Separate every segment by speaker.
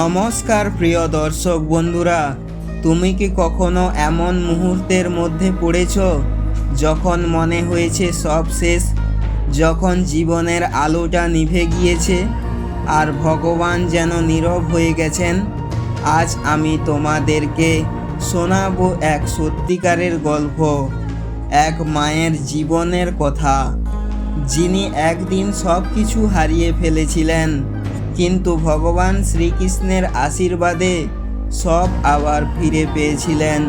Speaker 1: নমস্কার প্রিয় দর্শক বন্ধুরা, তুমি কি কখনো এমন মুহূর্তের মধ্যে পড়েছ যখন মনে হয়েছে সব শেষ, যখন জীবনের আলোটা নিভে গিয়েছে আর ভগবান যেন নীরব হয়ে গেছেন? আজ আমি তোমাদেরকে শোনাবো এক সত্যিকারের গল্প, এক মায়ের জীবনের কথা, যিনি একদিন সব কিছু হারিয়ে ফেলেছিলেন। কিন্তু ভগবান শ্রীকৃষ্ণের আশীর্বাদে সব আবার ফিরে পেয়েছিলেন।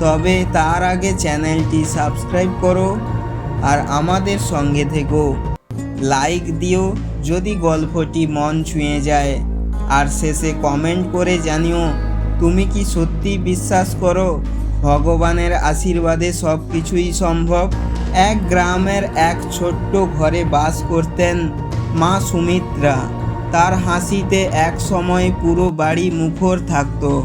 Speaker 1: তবে তার আগে চ্যানেলটি সাবস্ক্রাইব করো আর আমাদের সঙ্গে থেকো। লাইক দিও যদি গল্পটি মন ছুঁয়ে যায়। আর শেষে কমেন্ট করে জানিও, তুমি কি সত্যি বিশ্বাস করো, ভগবানের আশীর্বাদে সব কিছুই সম্ভব? এক গ্রামের এক ছোট্ট ঘরে বাস করতেন মা সুমিত্রা। তার হাসিতে এক সময় পুরো বাড়ি মুখর থাকত।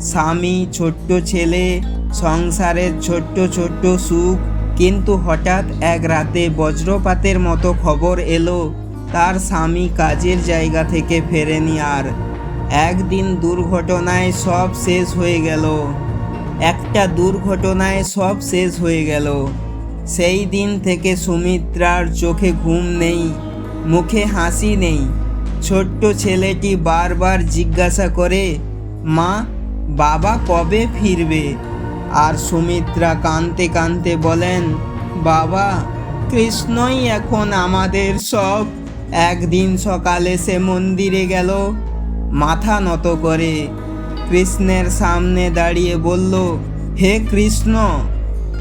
Speaker 1: স্বামী, ছোট্ট ছেলে সংসারের ছোট্ট ছোট্ট সুখ। কিন্তু হঠাৎ এক রাতে বজ্রপাতের মতো খবর এলো, তার স্বামী কাজের জায়গা থেকে ফেরেনি আর। একদিন দুর্ঘটনায় সব শেষ হয়ে গেল। একটা দুর্ঘটনায় সব শেষ হয়ে গেল। সেই দিন থেকে সুমিত্রার চোখে ঘুম নেই, মুখে হাসি নেই। ছোট্ট ছেলেটি বারবার জিজ্ঞাসা করে, মা, বাবা কবে ফিরবে? আর সুমিত্রা কানতে কানতে বলেন, বাবা, কৃষ্ণই এখন আমাদের সব। একদিন সকালে সে মন্দিরে গেল, মাথা নত করে। কৃষ্ণের সামনে দাঁড়িয়ে বলল, হে কৃষ্ণ,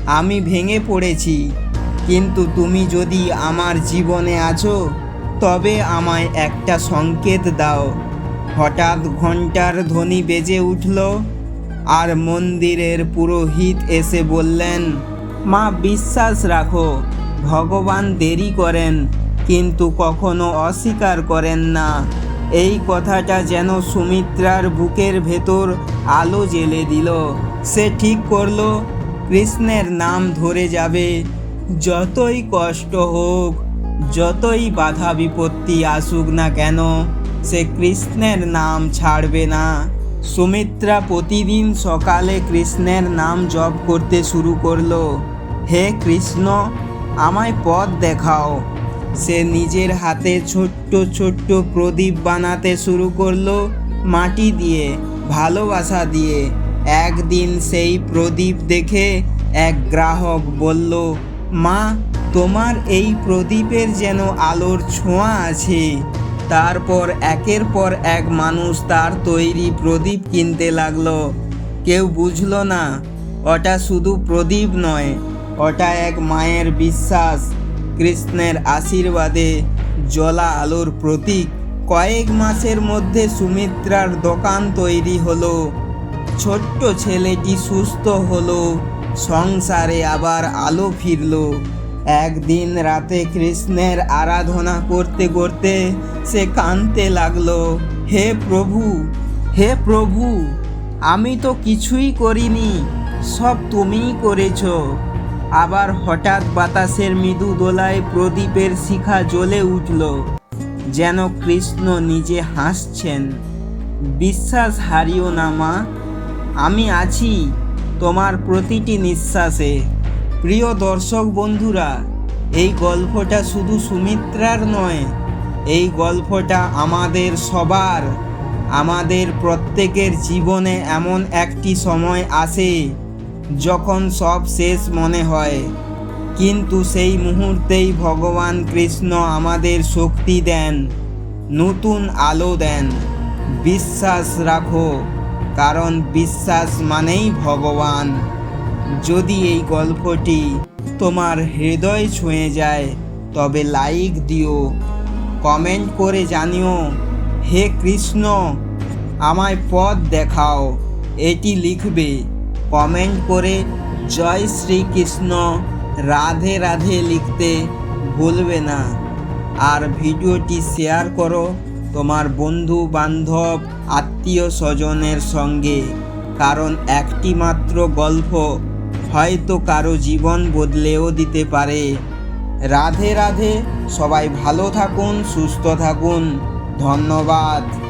Speaker 1: আমি ভেঙে পড়েছি, কিন্তু তুমি যদি আমার জীবনে আছো তবে আমায় একটা সংকেত দাও। হঠাৎ ঘণ্টার ধ্বনি বেজে উঠল আর মন্দিরের পুরোহিত এসে বললেন, মা, বিশ্বাস রাখো, ভগবান দেরি করেন, কিন্তু কখনো অস্বীকার করেন না। এই কথাটা যেন সুমিত্রার বুকের ভেতর আলো জেলে দিল। সে ঠিক করল, কৃষ্ণের নাম ধরে যাবে, যতই কষ্ট হোক। যতই বাধা বিপত্তি আসুক না কেন, সে কৃষ্ণের নাম ছাড়বে না। সুমিত্রা প্রতিদিন সকালে কৃষ্ণের নাম জপ করতে শুরু করল। হে কৃষ্ণ, আমায় পথ দেখাও। সে নিজের হাতে ছোট্ট ছোট্ট প্রদীপ বানাতে শুরু করল মাটি দিয়ে, ভালোবাসা দিয়ে। একদিন সেই প্রদীপ দেখে এক গ্রাহক বলল, মা তোমার এই প্রদীপের যেন আলোর ছোঁয়া আছে। তারপর একের পর এক মানুষ তার তৈরি প্রদীপ কিনতে লাগল। কেউ বুঝলো না, ওটা শুধু প্রদীপ নয়, ওটা এক মায়ের বিশ্বাস, কৃষ্ণের আশীর্বাদে জলা আলোর প্রতীক। কয়েক মাসের মধ্যে সুমিত্রার দোকান তৈরি হলো। ছোট্ট ছেলেটি সুস্থ হলো, সংসারে আবার আলো ফিরলো। একদিন রাতে কৃষ্ণের আরাধনা করতে করতে সে কাঁদতে লাগল, হে প্রভু হে প্রভু, আমি তো কিছুই করিনি, সব তুমিই করেছ। আবার হঠাৎ বাতাসের মৃদু দোলায় প্রদীপের শিখা জ্বলে উঠল, যেন কৃষ্ণ নিজে হাসছেন, বিশ্বাস হারিও না মা, আমি আছি তোমার প্রতিটি নিঃশ্বাসে। প্রিয় দর্শক বন্ধুরা, এই গল্পটা শুধু সুমিত্রার নয়, এই গল্পটা আমাদের সবার। আমাদের প্রত্যেকের জীবনে এমন একটি সময় আসে যখন সব শেষ মনে হয়। কিন্তু সেই মুহূর্তেই ভগবান কৃষ্ণ আমাদের শক্তি দেন, নতুন আলো দেন। বিশ্বাস রাখো, কারণ বিশ্বাস মানেই ভগবান। যদি এই গল্পটি তোমার হৃদয় ছুঁয়ে যায়, তবে লাইক দিও। কমেন্ট করে জানিও, হে কৃষ্ণ, আমায় পথ দেখাও। এটি লিখবে, কমেন্ট করে, জয় শ্রীকৃষ্ণ, রাধে রাধে লিখতে ভুলবে না। আর ভিডিওটি শেয়ার করো তোমার বন্ধু বান্ধব আত্মীয় স্বজনের সঙ্গে, কারণ একটি মাত্র গল্প হয়তো কারও জীবন বদলেও দিতে পারে। রাধে রাধে সবাই ভালো থাকুন সুস্থ থাকুন। ধন্যবাদ।